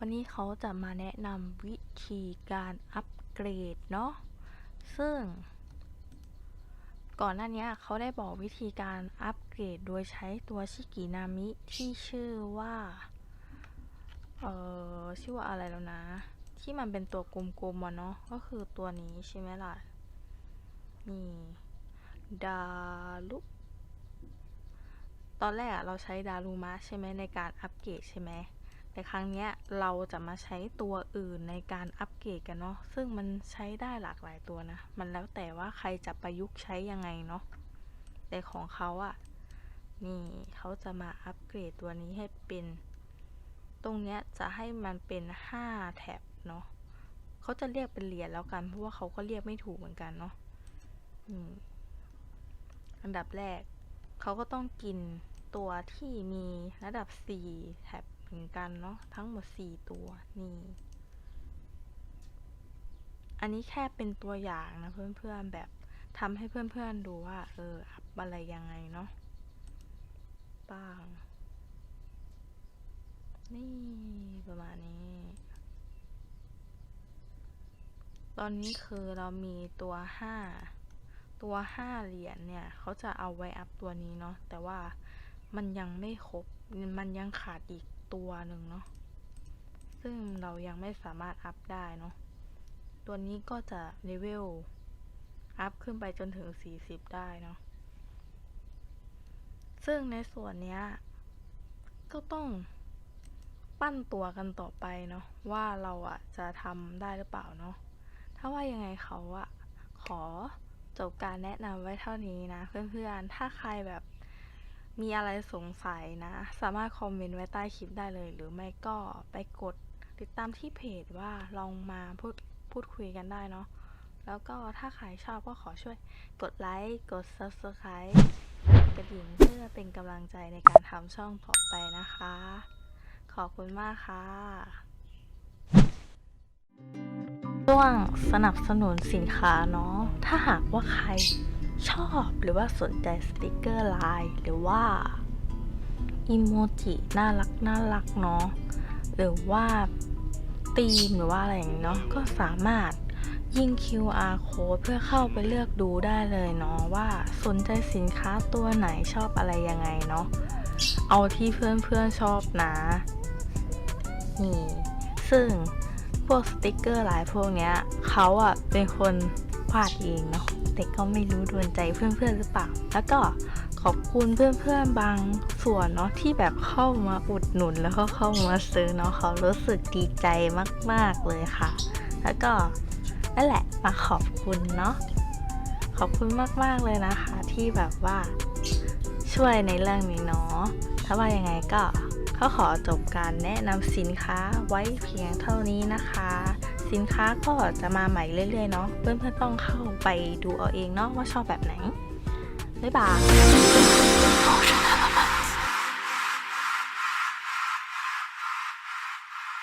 วันนี้เขาจะมาแนะนำวิธีการอัปเกรดเนาะ ซึ่ง ก่อนหน้านี้เขาได้บอกวิธีการอัปเกรดโดยใช้ตัวชิกินามิที่ชื่อว่า เอ่อ ชื่อว่าอะไรแล้วนะ ที่มันเป็นตัวกลมๆอะเนาะ ก็คือตัวนี้ใช่ไหมล่ะ นี่ดารุตอนแรกเราใช้ดารุมะใช่ไหมในการอัปเกรดใช่ไหม แต่ครั้งเนี้ยเราจะมาใช้ตัวอื่นในการอัปเกรดกันเนาะซึ่งมันใช้ได้หลากหลายตัวนะ มันแล้วแต่ว่าใครจะประยุกต์ใช้ยังไงเนาะแต่ของเขาอะนี่เขาจะมาอัปเกรดตัวนี้ให้เป็น ตรงเนี้ยจะให้มันเป็น 5 แท็บเนาะเขาจะเรียกเป็นเหรียญแล้วกัน เพราะว่าเขาก็เรียกไม่ถูกเหมือนกันเนาะอันดับแรกเขาก็ต้องกินตัวที่มีระดับ 4 แท็บ เหมือนกันเนาะทั้งหมด 4 ตัวนี่ อันนี้แค่เป็นตัวอย่างนะเพื่อนๆแบบทำให้เพื่อนๆดูว่า เอออัพอะไรยังไงเนาะป้าง นี่ประมาณนี้ ตอนนี้คือเรามีตัว 5 ตัว 5 เหรียญเนี่ย เขาจะเอาไว้อัพตัวนี้เนาะแต่ว่ามันยังไม่ครบ มันยังขาดอีก ตัวหนึ่งเนาะซึ่งเรายังไม่สามารถอัพได้เนาะตัวนี้ก็จะเลเวลอัพขึ้นไปจนถึง 40 ได้เนาะซึ่งในส่วนเนี้ยก็ต้องปั้นตัวกันต่อไปเนาะว่าเราอะจะทำได้หรือเปล่าเนาะถ้าว่ายังไงเขาอะขอจบการแนะนำไว้เท่านี้นะเพื่อนๆ ถ้าใครแบบ มีอะไรสงสัยนะ สามารถคอมเมนต์ไว้ใต้คลิปได้เลย หรือไม่ก็ไปกดติดตามที่เพจว่าลองมาพูดพูดคุยกันได้เนาะแล้วก็ถ้าใครชอบก็ขอช่วยกดไลค์ กด subscribe กระดิ่งเพื่อเป็นกำลังใจในการทำช่องต่อไปนะคะ ขอบคุณมากค่ะช่วงสนับสนุนสินค้าเนาะถ้าหากว่าใคร ชอบหรือว่าสนใจสติกเกอร์ไลน์หรือว่าอิโมจิน่ารักน่ารักเนาะหรือว่าธีมหรือว่าอะไรอย่างเนาะก็สามารถยิง QR code เพื่อเข้าไปเลือกดูได้เลยเนาะว่าสนใจสินค้าตัวไหนชอบอะไรยังไงเนาะเอาที่เพื่อนๆชอบนะนี่ซึ่งพวกสติกเกอร์หลายพวกเนี้ยเขาอะเป็นคน วาดเองเนาะแต่ก็ไม่รู้โดนใจเพื่อนๆหรือเปล่า แล้วก็ขอบคุณเพื่อนๆบางส่วนเนาะที่แบบเข้ามาอุดหนุนแล้วก็เข้ามาซื้อเนาะเขารู้สึกดีใจมากๆเลยค่ะ แล้วก็นั่นแหละมาขอบคุณเนาะขอบคุณมากๆเลยนะคะที่แบบว่าช่วยในเรื่องนี้เนาะถ้าว่ายังไงก็เขาขอจบการแนะนำสินค้าไว้เพียงเท่านี้นะคะ สินค้าก็จะมาใหม่เรื่อยๆเนาะเพื่อนๆต้องเข้าไปดูเอาเองเนาะว่าชอบแบบไหนบ๊ายบาย